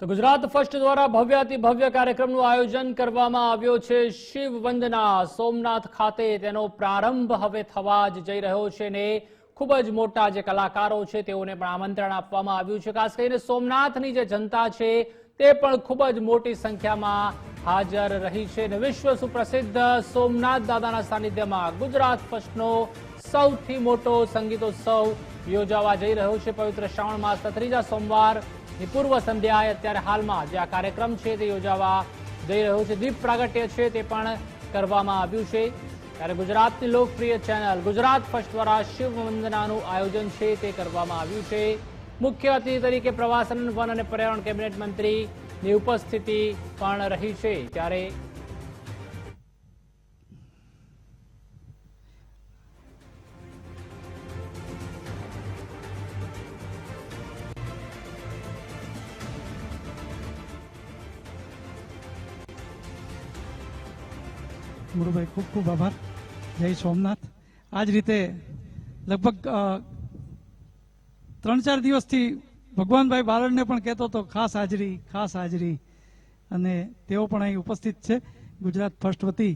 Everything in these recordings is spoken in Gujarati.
તો ગુજરાત ફર્સ્ટ દ્વારા ભવ્યાતિ ભવ્ય કાર્યક્રમનું આયોજન કરવામાં આવ્યો છે. શિવ વંદના, સોમનાથ ખાતે તેનો પ્રારંભ હવે થવા જ જઈ રહ્યો છે ને ખૂબ જ મોટા જે કલાકારો છે તેઓને પણ આમંત્રણ આપવામાં આવ્યું છે. ખાસ કરીને સોમનાથની જે જનતા છે તે પણ ખૂબ જ મોટી સંખ્યામાં હાજર રહી છે અને વિશ્વ સુપ્રસિદ્ધ સોમનાથ દાદાના સાનિધ્યમાં ગુજરાત ફર્સ્ટનો સૌથી મોટો સંગીતોત્સવ યોજાવા જઈ રહ્યો છે. પવિત્ર શ્રાવણ માસના ત્રીજા સોમવારની પૂર્વ સંધ્યાએ અત્યારે હાલમાં જે આ કાર્યક્રમ છે તે યોજાવા જઈ રહ્યો છે. દીપ પ્રાગટ્ય છે તે પણ કરવામાં આવ્યું છે. ત્યારે ગુજરાતની લોકપ્રિય ચેનલ ગુજરાત ફર્સ્ટ દ્વારા શિવ વંદનાનું આયોજન છે તે કરવામાં આવ્યું છે. મુખ્ય અતિથિ તરીકે પ્રવાસન વન અને પર્યાવરણ કેબિનેટ મંત્રીની ઉપસ્થિતિ પણ રહી છે ત્યારે મુરુભાઈ, ખૂબ ખૂબ આભાર. જય સોમનાથ. આ જ રીતે લગભગ ત્રણ ચાર દિવસથી ભગવાનભાઈ બારડને પણ કહેતો હતો, ખાસ હાજરી ખાસ હાજરી. અને તેઓ પણ અહીં ઉપસ્થિત છે. ગુજરાત ફર્સ્ટ વતી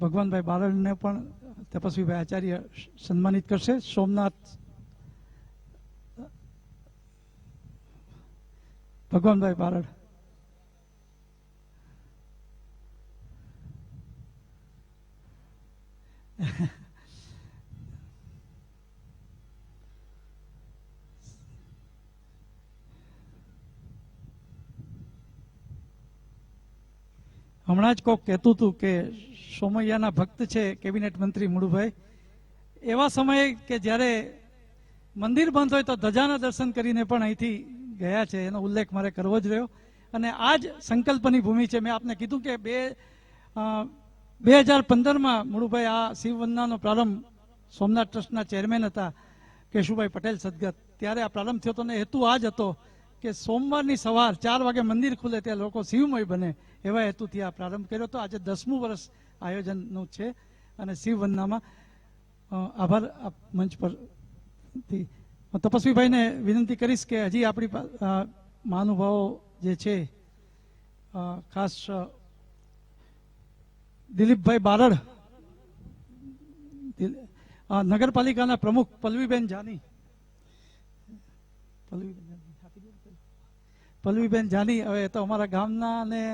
ભગવાનભાઈ બારડને પણ તપસ્વીભાઈ આચાર્ય સન્માનિત કરશે. સોમનાથ, ભગવાનભાઈ બારડ હમણાં જ કોક કહેતું હતું કે સોમૈયાના ભક્ત છે, કેબિનેટ મંત્રી મુળુભાઈ એવા સમયે કે જ્યારે મંદિર બંધ હોય તો ધજાના દર્શન કરીને પણ અહીંથી ગયા છે, એનો ઉલ્લેખ મારે કરવો જ રહ્યો. અને આ જ સંકલ્પની ભૂમિ છે. મેં આપને કીધું કે બે બે હજાર પંદરમાં મુળુભાઈ આ શિવવંદનાનો પ્રારંભ સોમનાથ ટ્રસ્ટના ચેરમેન હતા, કેશુભાઈ પટેલ સદગત. ત્યારે આ પ્રારંભ થયો હતો ને હેતુ આ જ હતો કે સોમવારની સવાર ચાર વાગે મંદિર ખુલે ત્યાં લોકો શિવમય બને એવા હેતુથી આ પ્રારંભ કર્યો હતો. આજે દસમું વર્ષ આયોજનનું છે અને શિવવંદનામાં અ, આભાર મંચ પરથી. તપસ્વીભાઈને વિનંતી કરીશ કે હજી આપણી મહાનુભાવો જે છે ખાસ દિલીપભાઈ બારડ નગરપાલિકાના પ્રમુખ પલ્લવીબેન જાની. પલ્લવીબેન. પલ્લવીબેન જાની, હવે તો અમારા ગામના અને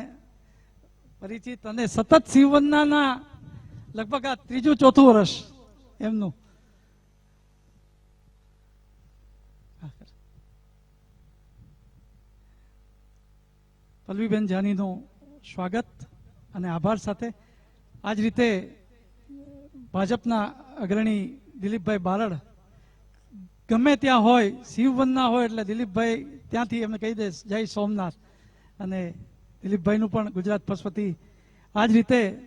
પરિચિત અને સતત શિવવંદનાના લગભગ આ ત્રીજું ચોથું વર્ષ એમનું. પલ્લવીબેન જાનીનું સ્વાગત અને આભાર સાથે આ જ રીતે ભાજપના અગ્રણી દિલીપભાઈ બારડ ગમે ત્યાં હોય, શિવવનના હોય એટલે દિલીપભાઈ ત્યાંથી એમને કહી દે, જય સોમનાથ. અને દિલીપભાઈનું પણ ગુજરાત પશુપતિ. આ જ રીતે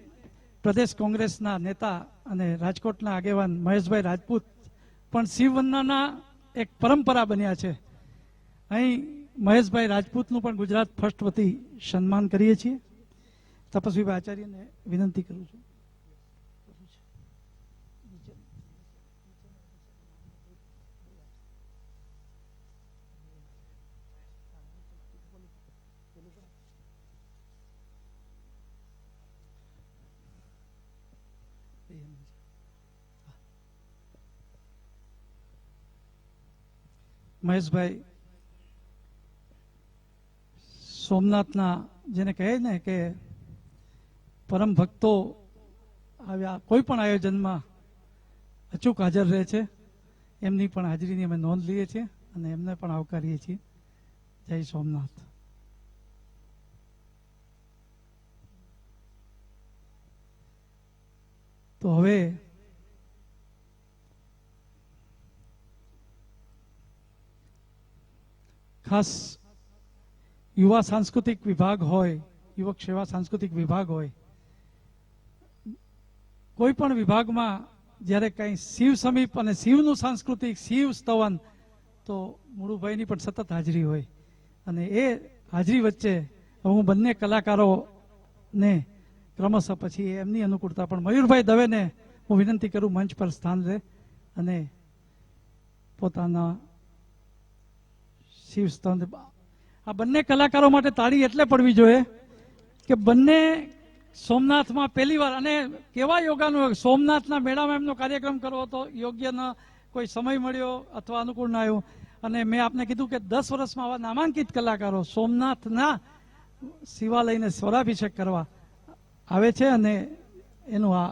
પ્રદેશ કોંગ્રેસના નેતા અને રાજકોટના આગેવાન મહેશભાઈ રાજપૂત પણ શિવવંદનાના એક પરંપરા બન્યા છે. અહીં મહેશભાઈ રાજપૂતનું પણ ગુજરાત ફર્સ્ટ વતી સન્માન કરીએ છીએ. તપસ્વીભાઈ આચાર્યને વિનંતી કરું છું. મહેશભાઈ, સોમનાથના જેને કહે ને કે પરમ ભક્તો આવ્યા કોઈ પણ આયોજનમાં અચૂક હાજર રહે છે, એમની પણ હાજરીની અમે નોંધ લઈએ છીએ અને એમને પણ આવકારીએ છીએ. જય સોમનાથ. તો હવે ખાસ યુવા સાંસ્કૃતિક વિભાગ હોય, યુવક સેવા સાંસ્કૃતિક વિભાગ હોય, કોઈ પણ વિભાગમાં જ્યારે કંઈ શિવ સમીપ અને શિવનું સાંસ્કૃતિક શિવ સ્તવન, તો મુળુભાઈની પણ સતત હાજરી હોય. અને એ હાજરી વચ્ચે હું બંને કલાકારોને ક્રમશઃ પછી એમની અનુકૂળતા પણ મયુરભાઈ દવેને હું વિનંતી કરું, મંચ પર સ્થાન લે અને પોતાના શિવ સ્તંભ. આ બંને કલાકારો માટે તાળી એટલે પડવી જોઈએ કે બંને સોમનાથમાં પહેલી વાર અને કેવા યોગાનું સોમનાથના મેળામાં એમનો કાર્યક્રમ કરવો હતો યોગ્ય ન કોઈ સમય મળ્યો અથવા અનુકૂળ ના આવ્યો. અને મેં આપને કીધું કે દસ વર્ષમાં આવા નામાંકિત કલાકારો સોમનાથના શિવાલયને સ્વરાભિષેક કરવા આવે છે અને એનું આ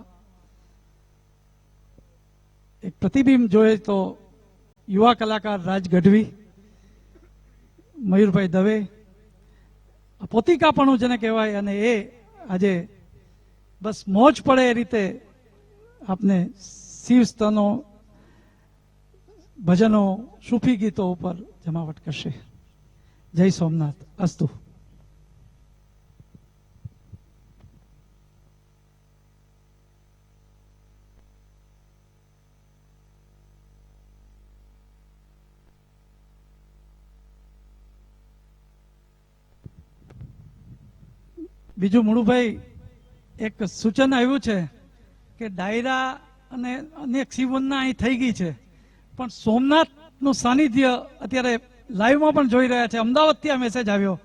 એક પ્રતિબિંબ જોઈએ તો યુવા કલાકાર રાજ ગઢવી મયુરભાઈ દવે પોતિકાપણું જેને કહેવાય અને એ આજે બસ મોજ પડે એ રીતે આપને શિવ સ્તનો ભજનો, સૂફી ગીતો ઉપર જમાવટ કરશે. જય સોમનાથ. અસ્તુ. બીજું મુળુભાઈ, એક સૂચન આવ્યું છે કે ડાયરા અને અનેક શિવવંદના અહીં થઈ ગઈ છે. પણ સોમનાથનું સાનિધ્ય અત્યારે લાઈવમાં પણ જોઈ રહ્યા છે. અમદાવાદથી આ મેસેજ આવ્યો.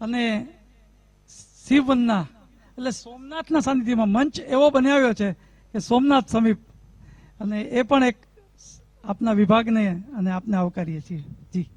અને શિવવંદના એટલે સોમનાથના સાનિધ્યમાં મંચ એવો બનાવ્યો છે કે સોમનાથ સમીપ. અને એ પણ એક આપના વિભાગને અને આપને આવકારીએ છીએ. જી.